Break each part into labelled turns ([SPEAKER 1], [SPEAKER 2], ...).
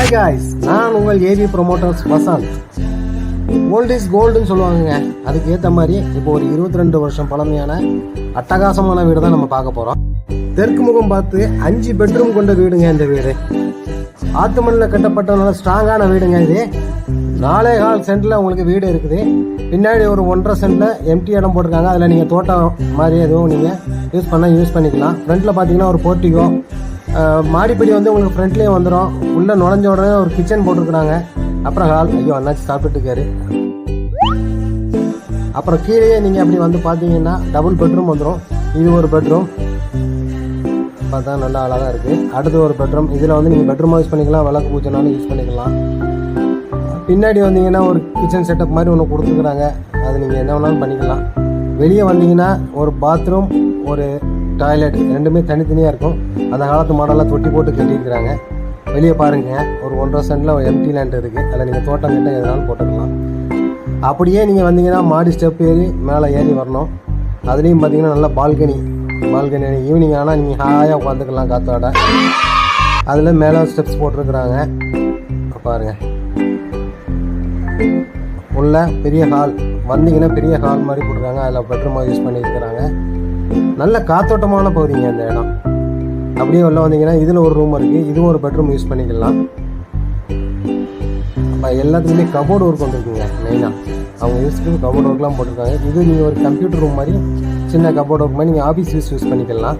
[SPEAKER 1] Hi guys நான் உங்கள் AV promoters Vasanth. Old is கோல்டுன்னு சொல்லுவாங்கங்க. அதுக்கு ஏற்ற மாதிரி இப்போ ஒரு இருபத்தி ரெண்டு வருஷம் பழமையான அட்டகாசமான வீடு தான் நம்ம பார்க்க போகிறோம் தெற்கு முகம் பார்த்து அஞ்சு பெட்ரூம் கொண்ட வீடுங்க இந்த வீடு. ஆத்து மண்ணில் கட்டப்பட்ட நல்ல ஸ்ட்ராங்கான வீடுங்க இது. நாலே கால் சென்டில் உங்களுக்கு வீடு இருக்குது. பின்னாடி ஒரு ஒன்றரை சென்டில் எம்டி இடம் போட்டிருக்காங்க. அதில் நீங்கள் தோட்டம் மாதிரி எதுவும் நீங்கள் யூஸ் பண்ணால் யூஸ் பண்ணிக்கலாம். ஃப்ரண்ட்டில் பார்த்தீங்கன்னா ஒரு போர்ட்டிகோ மாடிப்படி வந்து உங்களுக்கு ஃப்ரண்ட்லேயே வந்துடும் உள்ளே நுழைஞ்ச உடனே ஒரு கிச்சன் போட்டிருக்குறாங்க. அப்புறம் ஹால் ஐயோ அண்ணாச்சி சாப்பிட்டுருக்காரு அப்புறம் கீழேயே நீங்கள் அப்படி வந்து பார்த்தீங்கன்னா டபுள் பெட்ரூம் வந்துடும் இது ஒரு பெட்ரூம் பார்த்தா நல்லா அழகாக இருக்குது அடுத்து ஒரு பெட்ரூம் இதில் வந்து நீங்கள் பெட்ரூமாக யூஸ் பண்ணிக்கலாம். விளக்கு பூஜைனாலும் யூஸ் பண்ணிக்கலாம். பின்னாடி வந்தீங்கன்னா ஒரு கிச்சன் செட்டப் மாதிரி ஒன்று கொடுத்துருக்குறாங்க. அது நீங்கள் என்ன வேணாலும் பண்ணிக்கலாம். வெளியே வந்தீங்கன்னா ஒரு பாத்ரூம் ஒரு டாய்லெட் ரெண்டுமே தனித்தனியாக இருக்கும். அந்த காலத்து மாடலாக தொட்டி போட்டு கட்டியிருக்கிறாங்க. வெளியே பாருங்கள் ஒரு ஒன்றரை சென்டில் ஒரு எம்டி லேண்ட் இருக்குது அதில் நீங்கள் தோட்டம் கிட்ட எதனாலும் போட்டுக்கலாம். அப்படியே நீங்கள் வந்தீங்கன்னா மாடி ஸ்டெப் ஏறி மேலே ஏறி வரணும். அதுலேயும் பார்த்தீங்கன்னா நல்ல பால்கனி பால்கனி ஈவினிங் ஆனால் நீங்கள் ஹாயாக உட்காந்துக்கலாம் காற்றோட அதில் மேலே ஸ்டெப்ஸ் போட்டிருக்கிறாங்க. பாருங்கள் உள்ள பெரிய ஹால் வந்தீங்கன்னா பெரிய ஹால் மாதிரி போட்டிருக்காங்க. அதில் பெட்ரூமாக யூஸ் பண்ணியிருக்கிறாங்க. நல்ல காத்தோட்டமான பகுதிங்க அந்த இடம். அப்படியே உள்ள வந்தீங்கன்னா இதில் ஒரு ரூம் இருக்குது இதுவும் ஒரு பெட்ரூம் யூஸ் பண்ணிக்கலாம். அப்போ எல்லாத்துக்குமே கபோர்டு ஒர்க் வந்துருக்குங்க மெயினாக அவங்க யூஸ்க்கு கபோர்டு ஒர்க்லாம் போட்டிருக்காங்க. இது நீங்கள் ஒரு கம்ப்யூட்டர் ரூம் மாதிரி சின்ன கபோர்டு ஒர்க் மாதிரி நீங்கள் ஆஃபீஸ் யூஸ் யூஸ் பண்ணிக்கலாம்.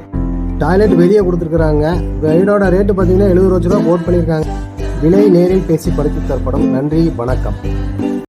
[SPEAKER 1] டாய்லெட் வெளியே கொடுத்துருக்குறாங்க. வீடோட ரேட்டு பார்த்தீங்கன்னா எழுபது லட்ச ரூபா போட் பண்ணியிருக்காங்க விலை நேரில் பேசி படுத்தி தரப்படும். நன்றி வணக்கம்.